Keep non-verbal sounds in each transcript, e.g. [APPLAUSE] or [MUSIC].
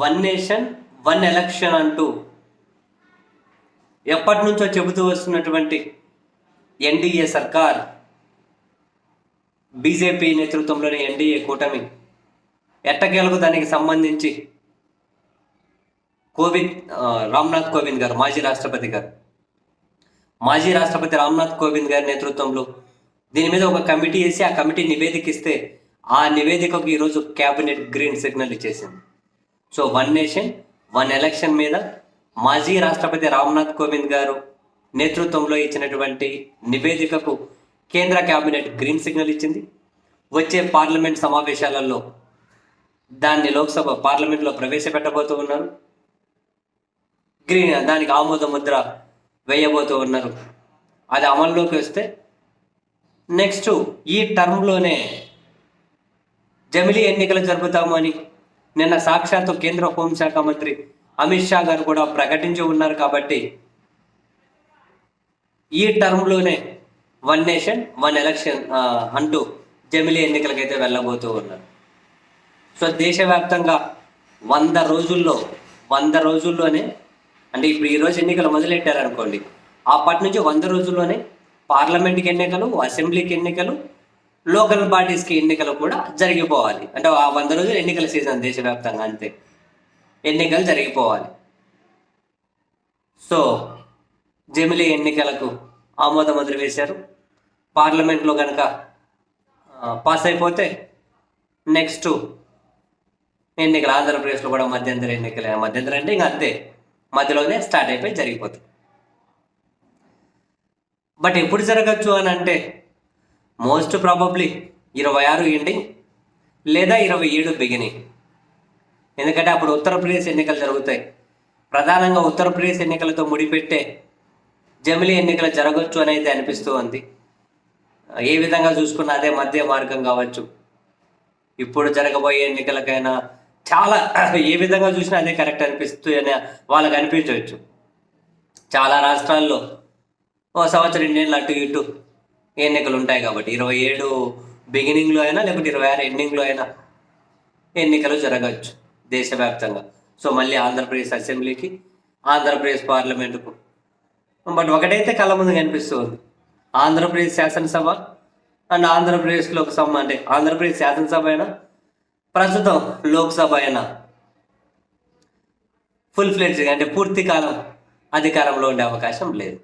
One nation one election అంటూ ఎప్పటి నుంచో చెబుతూ వస్తున్నటువంటి ఎన్డీఏ సర్కార్ బీజేపీ నేతృత్వంలోని ఎన్డీఏ కూటమి ఎట్టకేలకు దానికి సంబంధించి కోవింద్ రామ్నాథ్ కోవింద్ గారు మాజీ రాష్ట్రపతి గారు. మాజీ రాష్ట్రపతి రామ్నాథ్ కోవింద్ గారి నేతృత్వంలో దీని మీద ఒక కమిటీ వేసి ఆ కమిటీ నివేదిక ఇస్తే ఆ నివేదికకు ఈరోజు క్యాబినెట్ గ్రీన్ సిగ్నల్ ఇచ్చేసింది. So one nation one election మీద మాజీ రాష్ట్రపతి రామ్నాథ్ కోవింద్ గారు నేతృత్వంలో ఇచ్చినటువంటి నివేదికకు కేంద్ర కేబినెట్ గ్రీన్ సిగ్నల్ ఇచ్చింది. వచ్చే పార్లమెంట్ సమావేశాలలో దాన్ని లోక్సభ పార్లమెంట్లో ప్రవేశపెట్టబోతూ ఉన్నారు. గ్రీన్ దానికి ఆమోద ముద్ర వేయబోతూ ఉన్నారు. అది అమల్లోకి వస్తే నెక్స్ట్ ఈ టర్మ్లోనే జమిలీ ఎన్నికలు జరుపుతాము అని నిన్న సాక్షాత్తు కేంద్ర హోంశాఖ మంత్రి అమిత్ షా గారు కూడా ప్రకటించి ఉన్నారు కాబట్టి ఈ టర్మ్లోనే వన్ నేషన్ వన్ ఎలక్షన్ అంటూ జమిలీ ఎన్నికలకైతే వెళ్ళబోతూ ఉన్నారు. సో దేశవ్యాప్తంగా వంద రోజుల్లో వంద రోజుల్లోనే అంటే ఇప్పుడు ఈ రోజు ఎన్నికలు మొదలెట్టారనుకోండి అప్పటి నుంచి వంద రోజుల్లోనే పార్లమెంట్కి ఎన్నికలు అసెంబ్లీకి ఎన్నికలు లోకల్ పార్టీస్కి ఎన్నికలు కూడా జరిగిపోవాలి. అంటే ఆ వంద రోజులు ఎన్నికల సీజన్ దేశవ్యాప్తంగా అంతే. ఎన్నికలు జరిగిపోవాలి. సో జమిలీ ఎన్నికలకు ఆమోద ముద్ర వేశారు పార్లమెంట్లో కనుక పాస్ అయిపోతే నెక్స్ట్ ఎన్నికలు ఆంధ్రప్రదేశ్లో కూడా మధ్యంతర ఎన్నికలు. మధ్యంతర అంటే ఇంకా అంతే. మధ్యలోనే స్టార్ట్ అయిపోయి జరిగిపోతుంది బట్ ఎప్పుడు జరగచ్చు అని అంటే మోస్ట్ ప్రాబబ్లీ ఇరవై ఆరు ఎండింగ్ లేదా ఇరవై ఏడు బిగినింగ్ ఎందుకంటే అప్పుడు ఉత్తరప్రదేశ్ ఎన్నికలు జరుగుతాయి. ప్రధానంగా ఉత్తరప్రదేశ్ ఎన్నికలతో ముడిపెట్టే జమిలీ ఎన్నికలు జరగవచ్చు అనేది అనిపిస్తూ ఉంది. ఏ విధంగా చూసుకున్నా అదే మధ్య మార్గం కావచ్చు. ఇప్పుడు జరగబోయే ఎన్నికలకైనా చాలా [CLEARS THROAT] ఏ విధంగా చూసినా అదే కరెక్ట్ అనిపిస్తూ అని వాళ్ళకి అనిపించవచ్చు. చాలా రాష్ట్రాల్లో ఓ సంవత్సరం ఇండియన్లు అటు ఇటు ఎన్నికలు ఉంటాయి కాబట్టి ఇరవై ఏడు బిగినింగ్లో అయినా లేకపోతే ఇరవై ఆరు ఎండింగ్లో అయినా ఎన్నికలు జరగచ్చు దేశవ్యాప్తంగా. సో మళ్ళీ ఆంధ్రప్రదేశ్ అసెంబ్లీకి ఆంధ్రప్రదేశ్ పార్లమెంటుకు. బట్ ఒకటైతే కళ్ళ ముందు కనిపిస్తుంది ఆంధ్రప్రదేశ్ శాసనసభ అండ్ ఆంధ్రప్రదేశ్ లోక్సభ అంటే ఆంధ్రప్రదేశ్ శాసనసభ అయినా ప్రస్తుతం లోక్సభ అయినా ఫుల్ ఫ్లెడ్జ్ అంటే పూర్తి కాలం అధికారంలో ఉండే అవకాశం లేదు.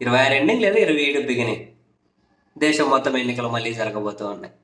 ఇరవై ఆరు ఎండింగ్ లేదా ఇరవై ఏడు బిగినింగ్ దేశం మొత్తం ఎన్నికలు మళ్ళీ జరగబోతూ ఉన్నాయి.